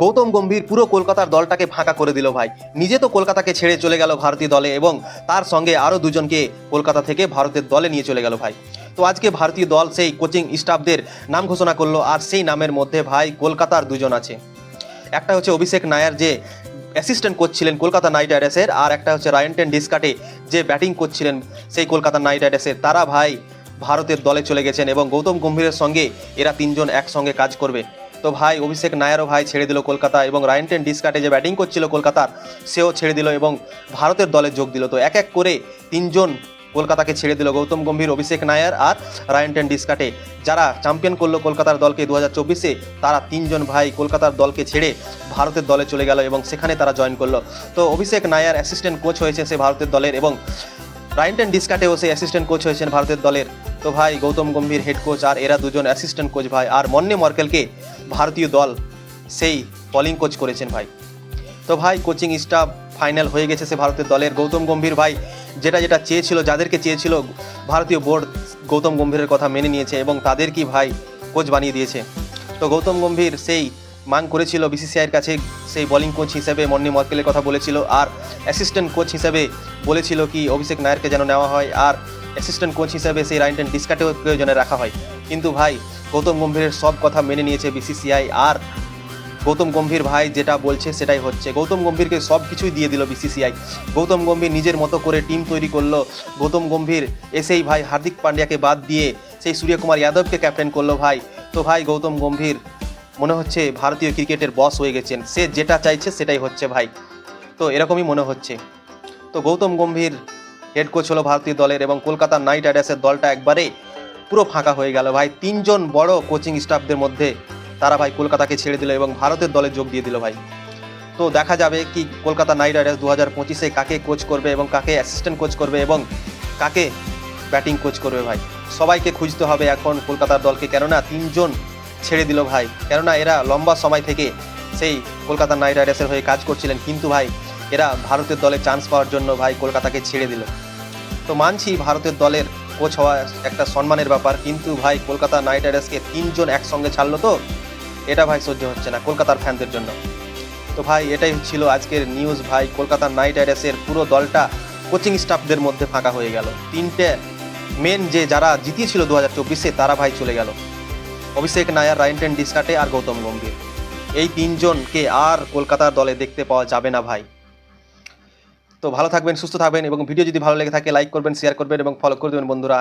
গৌতম গম্ভীর পুরো কলকাতার দলটাকে ফাঁকা করে দিল ভাই। নিজে তো কলকাতাকে ছেড়ে চলে গেল ভারতীয় দলে এবং তার সঙ্গে আরও দুজনকে কলকাতা থেকে ভারতের দলে নিয়ে চলে গেল ভাই। তো আজকে ভারতীয় দল সেই কোচিং স্টাফদের নাম ঘোষণা করল আর সেই নামের মধ্যে ভাই কলকাতার দুজন আছে। একটা হচ্ছে অভিষেক নায়ার যে অ্যাসিস্ট্যান্ট কোচ ছিলেন কলকাতা নাইট রাইডার্সের আর একটা হচ্ছে রায়ন্টেন ডিসকাটে যে ব্যাটিং কোচ ছিলেন সেই কলকাতা নাইট রাইডার্সের। তারা ভাই ভারতের দলে চলে গেছেন এবং গৌতম গম্ভীরের সঙ্গে এরা তিনজন একসঙ্গে কাজ করবে। তো ভাই, অভিষেক নায়ারও ভাই ছেড়ে দিল কলকাতা এবং রায়ন্টেন ডিসকাটে যে ব্যাটিং করছিল কলকাতার, সেও ছেড়ে দিল এবং ভারতের দলে যোগ দিল। তো এক এক করে তিনজন কলকাতাকে ছেড়ে দিল গৌতম গম্ভীর, অভিষেক নায়ার আর রায়ন্টেন ডিসকাটে যারা চ্যাম্পিয়ন করল কলকাতার দলকে দু হাজার চব্বিশে, তারা তিনজন ভাই কলকাতার দলকে ছেড়ে ভারতের দলে চলে গেল এবং সেখানে তারা জয়েন করল। তো অভিষেক নায়ার অ্যাসিস্ট্যান্ট কোচ হয়েছে সে ভারতের দলের এবং রায়ন্টেন ডিসকাটেও সে অ্যাসিস্ট্যান্ট কোচ হয়েছেন ভারতের দলের। তো ভাই, গৌতম গম্ভীর হেড কোচ আর এরা দুজন অ্যাসিস্ট্যান্ট কোচ ভাই। আর মন্নে মর্কেলকে ভারতীয় দল সেই বলিং কোচ করেছেন ভাই। তো ভাই কোচিং স্টাফ ফাইনাল হয়ে গেছে সে ভারতের দলের। গৌতম গম্ভীর ভাই, যেটা যেটা চেয়েছিল, যাদেরকে চেয়েছিল, ভারতীয় বোর্ড গৌতম গম্ভীরের কথা মেনে নিয়েছে এবং তাদেরকেই ভাই কোচ বানিয়ে দিয়েছে। তো গৌতম গম্ভীর সেই মান করেছিল বিসিসিআইয়ের কাছে, সেই বলিং কোচ হিসেবে মন্নি মর্কেলের কথা বলেছিল। আর অ্যাসিস্ট্যান্ট কোচ হিসেবে বলেছিল কি, অভিষেক নায়ারকে যেন নেওয়া হয়। আর অ্যাসিস্ট্যান্ট কোচ হিসেবে সেই রাইন্টেন ডিসকাটেও প্রয়োজনে রাখা হয়। কিন্তু ভাই, গৌতম গম্ভীরের সব কথা মেনে নিয়েছে বিসিসিআই আর গৌতম গম্ভীর ভাই যেটা বলছে সেটাই হচ্ছে। গৌতম গম্ভীরকে সব কিছুই দিয়ে দিল বিসিসিআই গৌতম গম্ভীর নিজের মতো করে টিম তৈরি করল। গৌতম গম্ভীর এসেই ভাই হার্দিক পান্ডিয়াকে বাদ দিয়ে সেই সূর্যকুমার যাদবকে ক্যাপ্টেন করল ভাই। তো ভাই, গৌতম গম্ভীর মনে হচ্ছে ভারতীয় ক্রিকেটের বস হয়ে গেছেন। সে যেটা চাইছে সেটাই হচ্ছে ভাই। তো এরকমই মনে হচ্ছে। তো গৌতম গম্ভীর হেড কোচ হলো ভারতীয় দলের এবং কলকাতা নাইট রাইডার্সের দলটা একবারে পুরো ফাঁকা হয়ে গেল। ভাই, তিনজন বড় কোচিং স্টাফদের মধ্যে তারা ভাই কলকাতাকে ছেড়ে দিল এবং ভারতের দলে যোগ দিয়ে দিল ভাই। তো দেখা যাবে কি কলকাতা নাইট রাইডার্স দু হাজার পঁচিশে কাকে কোচ করবে এবং কাকে অ্যাসিস্ট্যান্ট কোচ করবে এবং কাকে ব্যাটিং কোচ করবে ভাই। সবাইকে খুঁজতে হবে এখন কলকাতার দলকে, কেননা তিনজন ছেড়ে দিল ভাই। কেননা এরা লম্বা সময় থেকে সেই কলকাতা নাইট রাইডার্সের হয়ে কাজ করছিলেন। কিন্তু ভাই, এরা ভারতের দলে চান্স পাওয়ার জন্য ভাই কলকাতাকে ছেড়ে দিল। তো মানছি ভারতের দলের কোচ হওয়া একটা সম্মানের ব্যাপার, কিন্তু ভাই কলকাতা নাইট রাইডার্সকে তিনজন একসঙ্গে ছাড়লো তো, এটা ভাই সহ্য হচ্ছে না কলকাতার ফ্যানদের জন্য। তো ভাই এটাই ছিল আজকের নিউজ ভাই কলকাতা নাইট রাইডার্সের পুরো দলটা কোচিং স্টাফদের মধ্যে ফাঁকা হয়ে গেল। তিনটে মেন যে যারা জিতিয়েছিল দু হাজার চব্বিশে, তারা ভাই চলে গেল। অভিষেক নায়ার রাইন্টেন ডিসকাটে আর গৌতম গম্ভীর। এই তিনজনকে আর কলকাতার দলে দেখতে পাওয়া যাবে না ভাই। তো ভালো থাকবেন, সুস্থ থাকবেন এবং ভিডিও যদি ভালো লেগে থাকে লাইক করবেন শেয়ার করবেন এবং ফলো করে দেবেন বন্ধুরা।